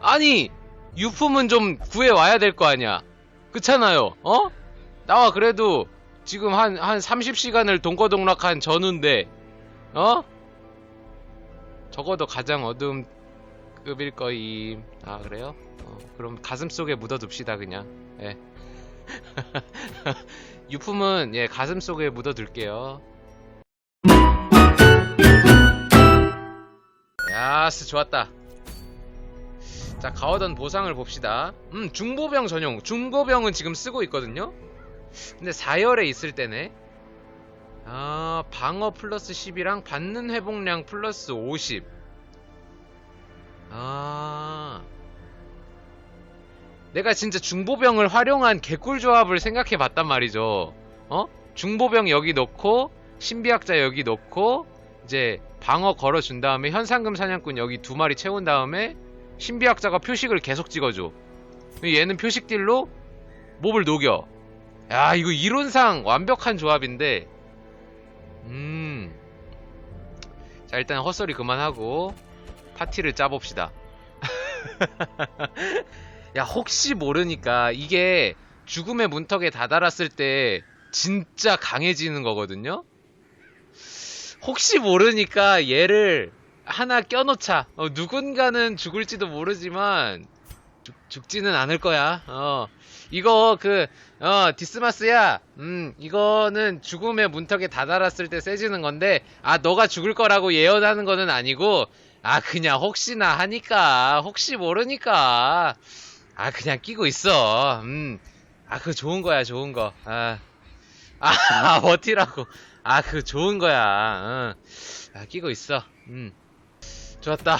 아니 유품은 좀 구해와야 될 거 아니야 그렇잖아요 어? 나와 그래도 지금 한 한 30시간을 동거동락한 전우인데 어? 적어도 가장 어두운 급일 거임 아 그래요? 어, 그럼 가슴 속에 묻어둡시다 그냥 예 유품은 예 가슴 속에 묻어둘게요 야스 좋았다 자 가오던 보상을 봅시다. 음 중보병 전용. 중보병은 지금 쓰고 있거든요. 근데 4열에 있을 때네. 아 방어 플러스 10이랑 받는 회복량 플러스 50 아. 내가 진짜 중보병을 활용한 개꿀 조합을 생각해 봤단 말이죠. 어? 중보병 여기 놓고 신비학자 여기 놓고 이제 방어 걸어준 다음에 현상금 사냥꾼 여기 두 마리 채운 다음에 신비학자가 표식을 계속 찍어줘. 얘는 표식 딜로 몹을 녹여. 야, 이거 이론상 완벽한 조합인데. 음. 자, 일단 헛소리 그만하고 파티를 짜봅시다. 야, 혹시 모르니까 이게 죽음의 문턱에 다다랐을 때 진짜 강해지는 거거든요? 혹시 모르니까 얘를 하나 껴놓자. 어, 누군가는 죽을지도 모르지만 죽, 죽지는 않을 거야. 어. 이거 그 어, 디스마스야. 음, 이거는 죽음의 문턱에 다다랐을 때 세지는 건데 아, 너가 죽을 거라고 예언하는 거는 아니고 아, 그냥 혹시나 하니까 혹시 모르니까 아, 그냥 끼고 있어. 음. 아, 그거 좋은 거야, 좋은 거. 아. 아, 버티라고. 아, 그거 좋은 거야. 어. 아, 끼고 있어. 음. 좋았다.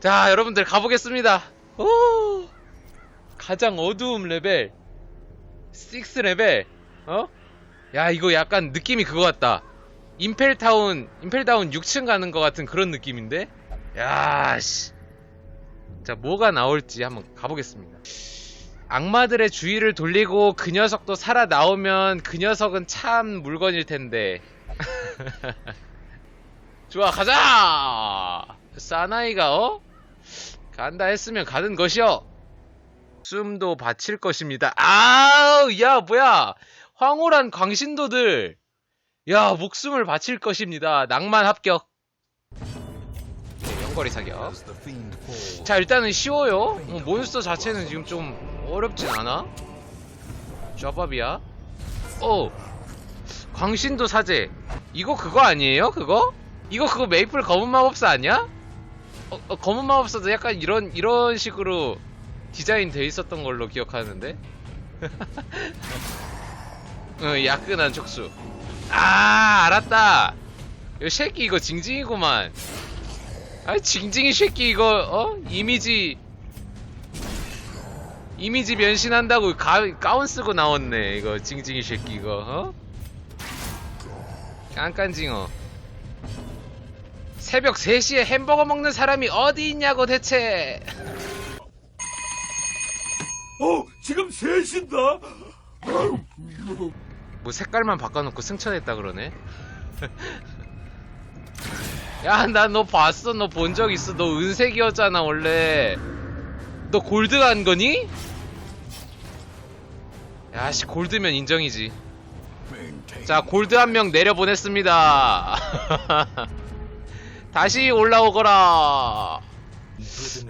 자, 여러분들 가보겠습니다. 오! 가장 어두움 레벨. 6 레벨. 어? 야, 이거 약간 느낌이 그거 같다. 임펠타운, 임펠타운 6층 가는 것 같은 그런 느낌인데? 야, 씨. 자, 뭐가 나올지 한번 가보겠습니다. 악마들의 주의를 돌리고 그 녀석도 살아 나오면 그 녀석은 참 물건일 텐데. 좋아, 가자! 사나이가, 어? 간다 했으면 가는 것이여! 숨도 바칠 것입니다. 아우, 야, 뭐야! 황홀한 광신도들! 야, 목숨을 바칠 것입니다. 낭만 합격. 연거리 사격. 자, 일단은 쉬워요. 어, 몬스터 자체는 지금 좀 어렵진 않아. 좌밥이야. 어, 광신도 사제. 이거 그거 아니에요? 그거? 이거 그거 메이플 검은 마법사 아니야? 어, 어, 검은 마법사도 약간 이런 이런 식으로 디자인 돼 있었던 걸로 기억하는데. 어, 야끈한 촉수. 아, 알았다. 이 새끼 이거 징징이구만. 아, 징징이 새끼 이거 어? 이미지 이미지 변신한다고 가, 가운 쓰고 나왔네. 이거 징징이 새끼 이거 어? 깐깐징어. 새벽 3시에 햄버거 먹는 사람이 어디 있냐고 대체. 어, 지금 셋인다. 뭐 색깔만 바꿔놓고 승천했다 그러네. 야, 나 너 봤어. 너 본 적 있어. 너 은색이었잖아, 원래. 너 골드 간 거니? 야, 씨, 골드면 인정이지. 자, 골드 한 명 내려보냈습니다. 다시 올라오거라.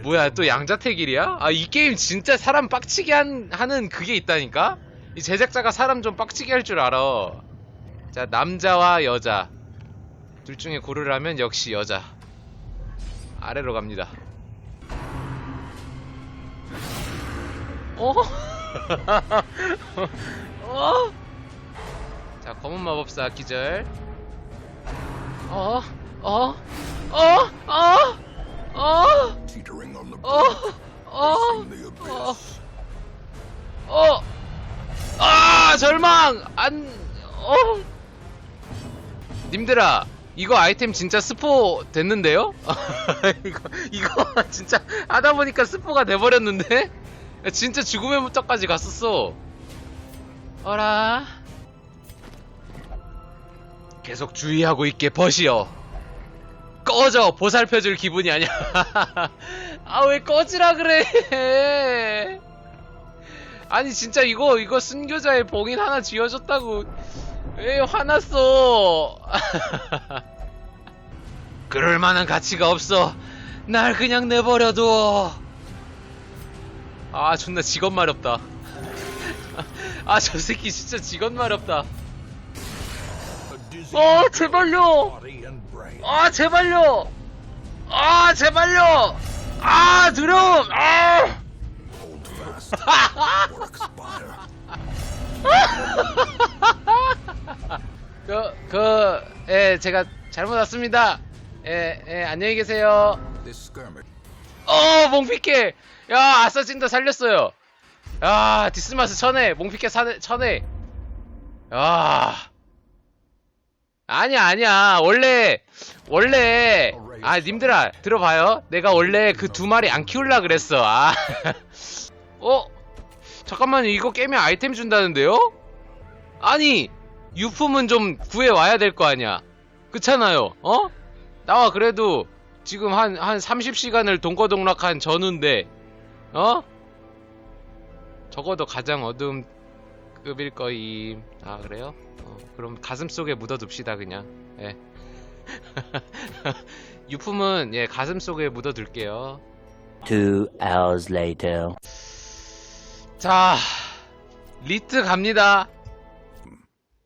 뭐야, 또 양자택일이야? 아, 이 게임 진짜 사람 빡치게 한, 하는 그게 있다니까? 이 제작자가 사람 좀 빡치게 할 줄 알아. 자, 남자와 여자. 둘 중에 고르라면 역시 여자. 아래로 갑니다. 어? 어? 자, 검은 마법사 기절. 어? 어? 어? 어? 어? 어? 어? 어? 어? 아 절망 안 어? 님들아 이거 아이템 진짜 스포 됐는데요? 이거 이거 진짜 하다 보니까 스포가 돼버렸는데? 진짜 죽음의 무턱까지 갔었어. 어라. 계속 주의하고 있게 버시어. 꺼져. 보살펴줄 기분이 아니야. 아 왜 꺼지라 그래. 아니 진짜 이거 이거 순교자의 봉인 하나 쥐어줬다고. 왜 화났어? 그럴 만한 가치가 없어. 날 그냥 내버려둬. 아 존나 직업 마렵다. 아 저 새끼 진짜 직업 마렵다. 어 제발요 아 제발요 아 제발요 아 두려움 아 그, 그, 예, 제가 잘못 왔습니다. 예, 예, 안녕히 계세요. 어, 몽피케! 야, 아싸진다 살렸어요. 야, 디스마스 천에, 몽피케 사, 천에. 야. 아니야, 아니야. 원래, 원래, 아, 님들아, 들어봐요. 내가 원래 그 두 마리 안 키울라 그랬어. 아. 어? 잠깐만요. 이거 깨면 아이템 준다는데요? 아니, 유품은 좀 구해와야 될 거 아니야. 그렇잖아요. 어? 나와 그래도 지금 한, 한 30시간을 동거동락한 전우인데, 어? 적어도 가장 어두운 급일 거임. 아, 그래요? 어, 그럼 가슴 속에 묻어둡시다, 그냥. 예. 유품은, 예, 가슴 속에 묻어둘게요. Two hours later. 자, 리트 갑니다.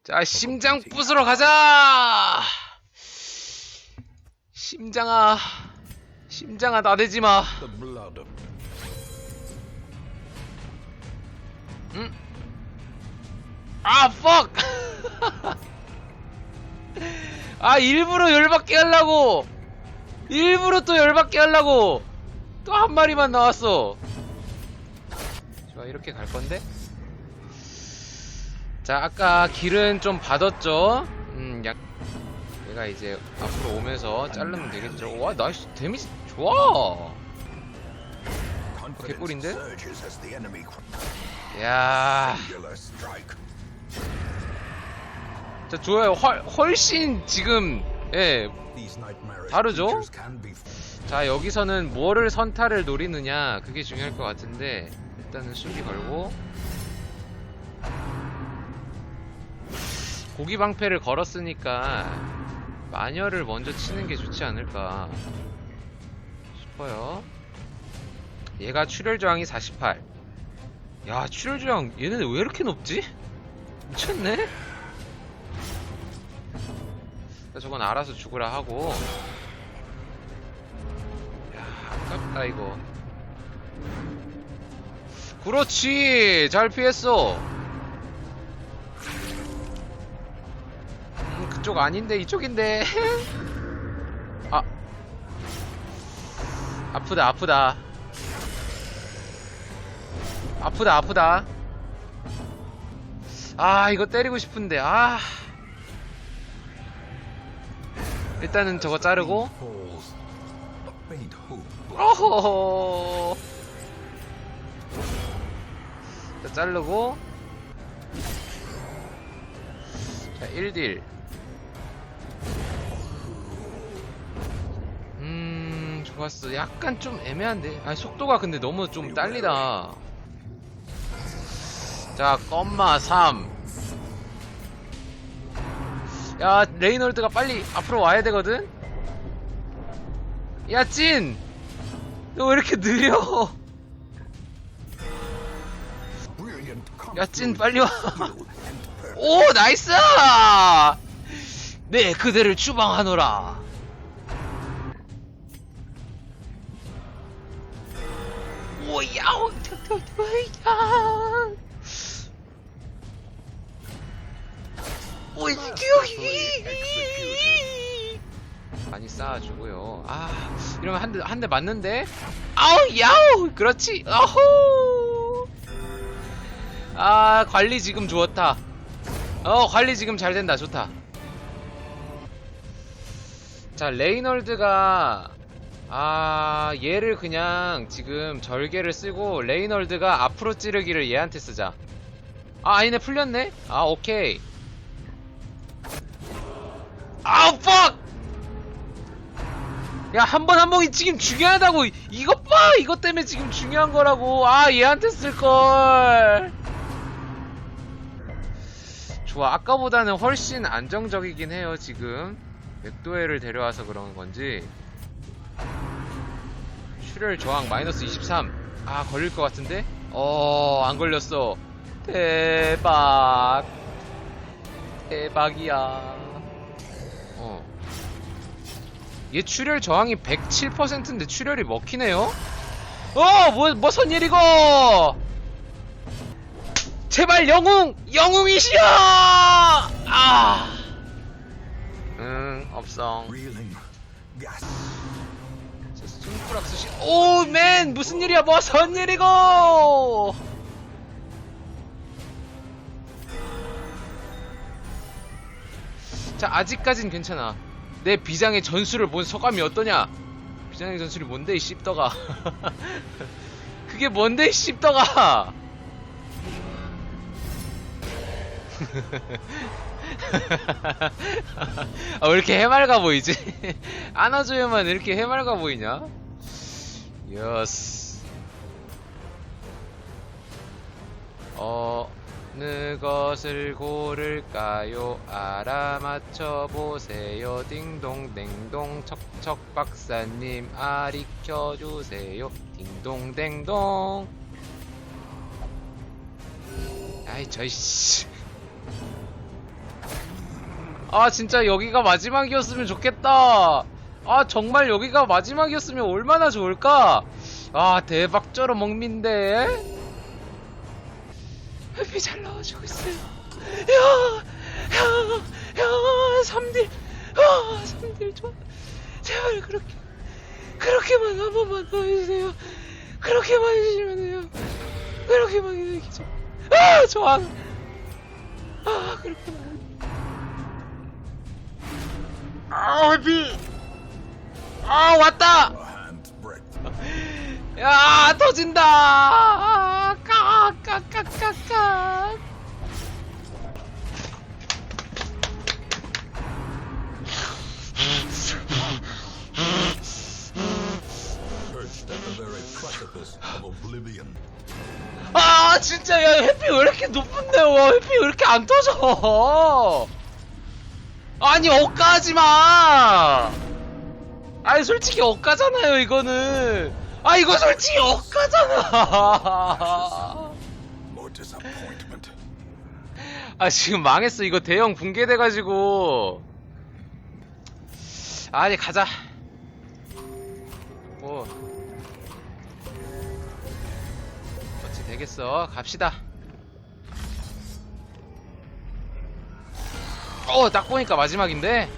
자, 심장 부수러 가자! 심장아, 심장아, 나대지 마. 응? 아, fuck! 아, 일부러 열받게 하려고! 일부러 또 열받게 하려고! 또 한 마리만 나왔어. 좋아, 이렇게 갈 건데? 자, 아까 길은 좀 받았죠? 음, 약, 얘가 이제 앞으로 오면서 자르면 되겠죠? 와, 나이스, 데미지 좋아! 개꿀인데? 야 자, 좋아요. 훨, 훨씬 지금, 예, 다르죠? 자, 여기서는 뭐를 선타를 노리느냐, 그게 중요할 것 같은데, 일단은 수비 걸고, 고기 방패를 걸었으니까, 마녀를 먼저 치는 게 좋지 않을까 싶어요. 얘가 출혈 저항이 48. 야, 출혈 저항, 얘는 왜 이렇게 높지? 미쳤네? 자, 저건 알아서 죽으라 하고. 야, 아깝다, 이거. 그렇지! 잘 피했어! 음, 그쪽 아닌데, 이쪽인데. 아. 아프다, 아프다. 아프다, 아프다. 아, 이거 때리고 싶은데, 아. 일단은 저거 자르고. 어허. 자, 자르고. 자, 1딜. 음, 좋았어. 약간 좀 애매한데. 아, 속도가 근데 너무 좀 딸리다. 자, 껌마 3. 야, 레이놀드가 빨리 앞으로 와야 되거든? 야, 찐! 너 왜 이렇게 느려? 야, 찐, 빨리 와. 오, 나이스! 네, 그대를 추방하노라. 오야, 오야. 오이, 많이 쌓아주고요. 아, 이러면 한 대, 한 대 맞는데? 아우, 야우! 그렇지, 아호! 아, 관리 지금 좋았다. 어, 관리 지금 잘 된다. 좋다. 자, 레이널드가, 아, 얘를 그냥 지금 절개를 쓰고, 레이널드가 앞으로 찌르기를 얘한테 쓰자. 아, 아니네, 풀렸네? 아, 오케이. 아우, fuck! 야 한 번 한 번이 지금 중요하다고. 이것 봐! 이것 때문에 지금 중요한 거라고. 아 얘한테 쓸걸. 좋아 아까보다는 훨씬 안정적이긴 해요 지금. 맥도웰을 데려와서 그런 건지. 출혈 저항 마이너스 23아 걸릴 것 같은데? 어 안 걸렸어. 대박. 대박이야 얘 출혈 저항이 107%인데 출혈이 먹히네요? 어! 뭐, 뭐선 일이고! 제발 영웅! 영웅이시여! 아! 응, 없어. Reeling. Gas. 숨프락스 시, 오, 맨! 무슨 일이야, 뭐선 일이고! 자, 아직까진 괜찮아. 내 비장의 전술을 본 소감이 어떠냐? 비장의 전술이 뭔데, 이 씹더가. 그게 뭔데, 이 씹더가! 아, 왜 이렇게 해맑아 보이지? 안아줘야만 이렇게 해맑아 보이냐? 여스. 어 느 것을 고를까요? 알아맞혀 보세요. 딩동 댕동 척척 박사님 아리켜 주세요. 딩동 댕동. 아이 저이 씨. 아 진짜 여기가 마지막이었으면 좋겠다 아 정말 여기가 마지막이었으면 얼마나 좋을까 아 대박 쩔어 먹민데 햇빛 잘 나와주고 있어요. 야 야 야 삼딜 아 삼딜 좋아. 제발 그렇게 그렇게만 한 번만 더 해주세요. 그렇게만 해주시면 돼요. 그렇게만 해주세요 아 좋아. 아 그렇게만 아 회피 아 왔다. 야 터진다 oblivion. 아 진짜 야 회피 왜 이렇게 높은데 와 회피 왜 이렇게 안 터져? 아니 억까하지 마! 아니 솔직히 억까잖아요 이거는. 아 이거 솔직히 억까잖아 아 지금 망했어. 이거 대형 붕괴돼가지고. 아니 가자. 뭐 어찌 되겠어. 갑시다. 어딱 보니까 마지막인데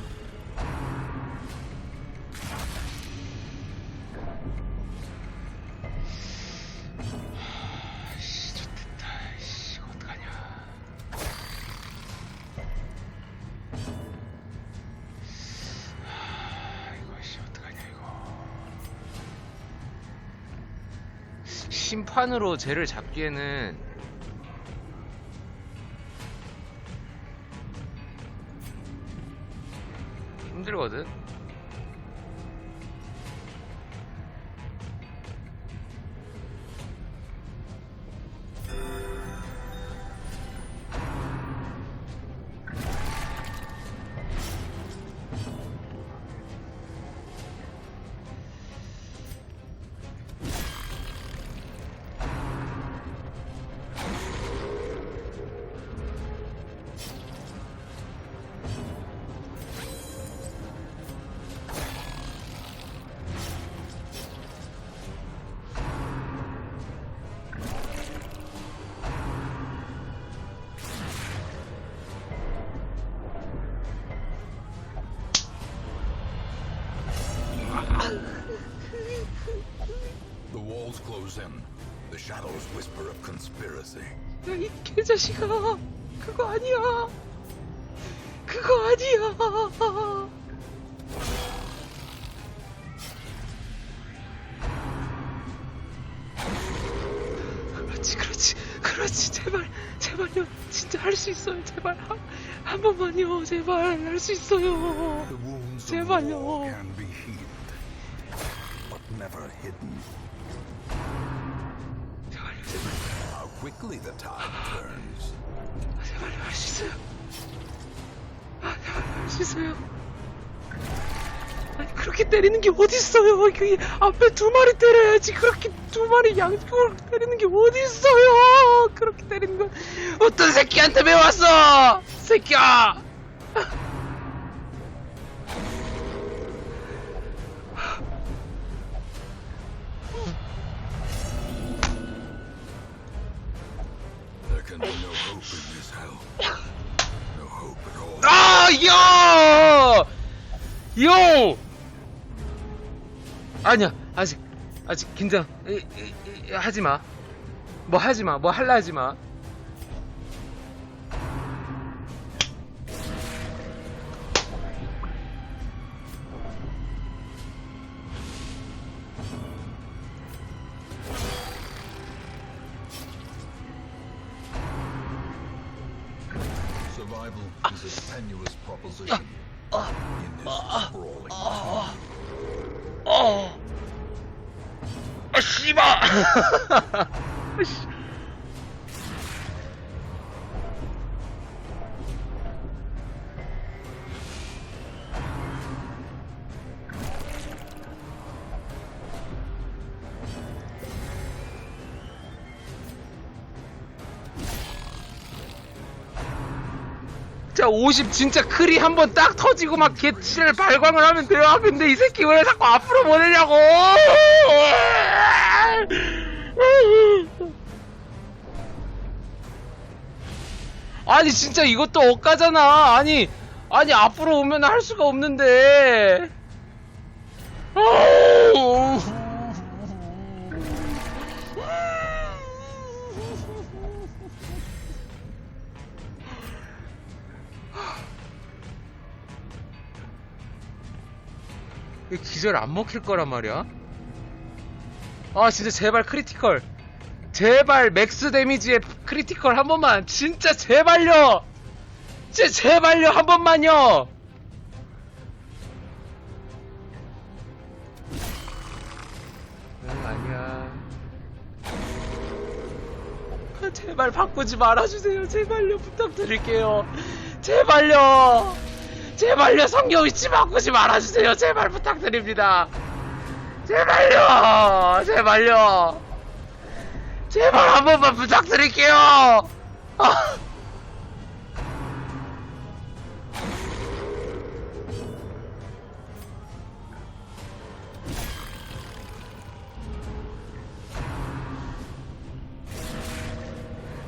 심판으로 쟤를 잡기에는 close in. The shadows whisper of conspiracy. 야, 이 개자식아. 그거 아니야. 그거 아니야. 그렇지, 그렇지, 그렇지. 제발, 제발요. 진짜 할 수 있어요. 제발. 한, 한 번만요. 제발. 할 수 있어요. The wounds of 제발요. war can be healed. never hidden. Quickly the tide turns. 제발요, 할수 있어요. 아, 제발요, 할수 있어요. 아니, 그렇게 때리는 게 어딨어요. 그 앞에 두 마리 때려야지. 그렇게 두 마리 양쪽으로 때리는 게 어딨어요. 그렇게 때리는 건 어떤 새끼한테 배웠어. 새끼야. 요! 요! 아니야, 아직, 아직 긴장, 이, 이, 이, 하지 마. 뭐 하지 마, 뭐 할라 하지 마. 자, 50 진짜 크리 한 번 딱 터지고 막 개치를 발광을 하면 돼요. 아, 근데 이 새끼 왜 자꾸 앞으로 보내냐고! 아니, 진짜 이것도 억까잖아. 아니, 아니, 앞으로 오면 할 수가 없는데. 기절 안 먹힐 거란 말이야. 아 진짜 제발 크리티컬. 제발 맥스 데미지의 크리티컬 한 번만. 진짜 제발요. 진짜 제발요 한 번만요. 응 아니야. 아, 제발 바꾸지 말아주세요. 제발요 부탁드릴게요. 제발요. 제발요 성경 위치 바꾸지 말아주세요. 제발 부탁드립니다. 제발요 제발요. 제발 한 번만 부탁드릴게요. 아.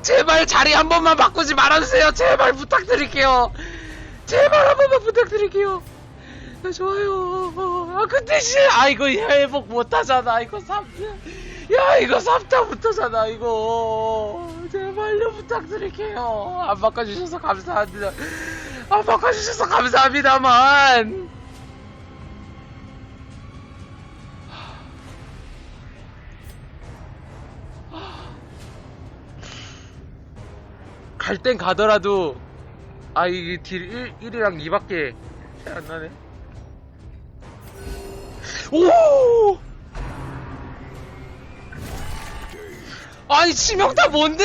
제발 자리 한 번만 바꾸지 말아주세요. 제발 부탁드릴게요 제발 한 번만 부탁드릴게요. 아, 좋아요. 아, 근데 씨, 아, 이거 회복 못 하잖아. 이거 3, 야, 이거 3타부터잖아, 이거. 제발요, 부탁드릴게요. 안 바꿔주셔서 감사합니다. 안 바꿔주셔서 감사합니다만. 갈 땐 가더라도 아 이게 딜 1, 1이랑 2밖에 차이 안 나네. 오! 아니 치명타 뭔데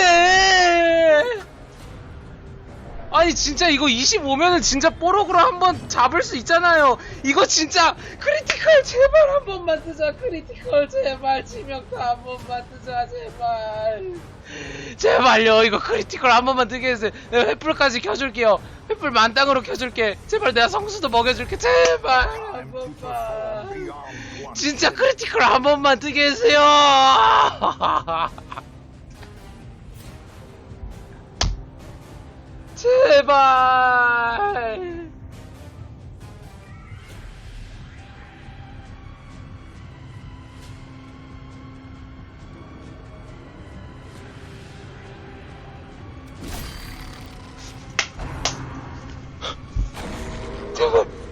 아니 진짜 이거 25면은 진짜 뽀록으로 한번 잡을 수 있잖아요. 이거 진짜 크리티컬 제발 한 번만 뜨자. 크리티컬 제발. 치명타 한 번만 뜨자. 제발. 제발요. 이거 크리티컬 한 번만 뜨게 해주세요. 내가 횃불까지 켜줄게요. 횃불 만땅으로 켜줄게. 제발 내가 성수도 먹여줄게. 제발 한 번만. 진짜 크리티컬 한 번만 뜨게 해주세요 제발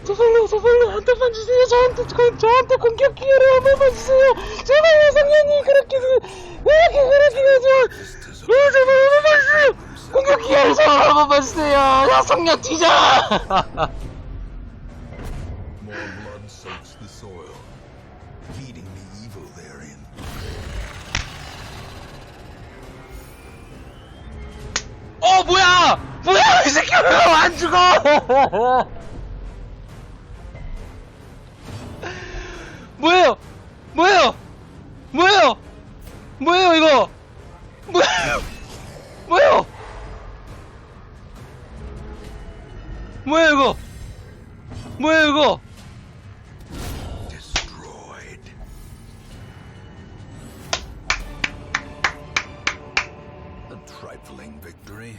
저살로 저살로 한 대만 주세요. 저한테 저한테 공격 기회를 한 번만 주세요. 제발요 성현님 그렇게 그, 그렇게 그렇게 저 제발 한 번만 주세요. 공격 기회를 제발 한 번만 주세요. 야 성현 뒤져! 어 뭐야! 뭐야 이 새끼! 왜안 죽어? 뭐예요 뭐예요 뭐예요 뭐예요 이거 뭐예요 뭐예요 뭐예요 이거 뭐예요 이거 Destroyed. A trifling victory,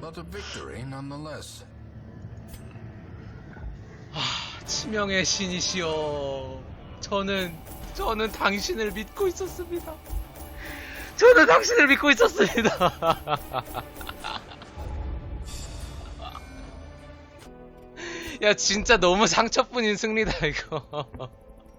but a victory nonetheless. 치명의 신이시여 저는 저는 당신을 믿고 있었습니다. 저는 당신을 믿고 있었습니다. 야 진짜 너무 상처뿐인 승리다 이거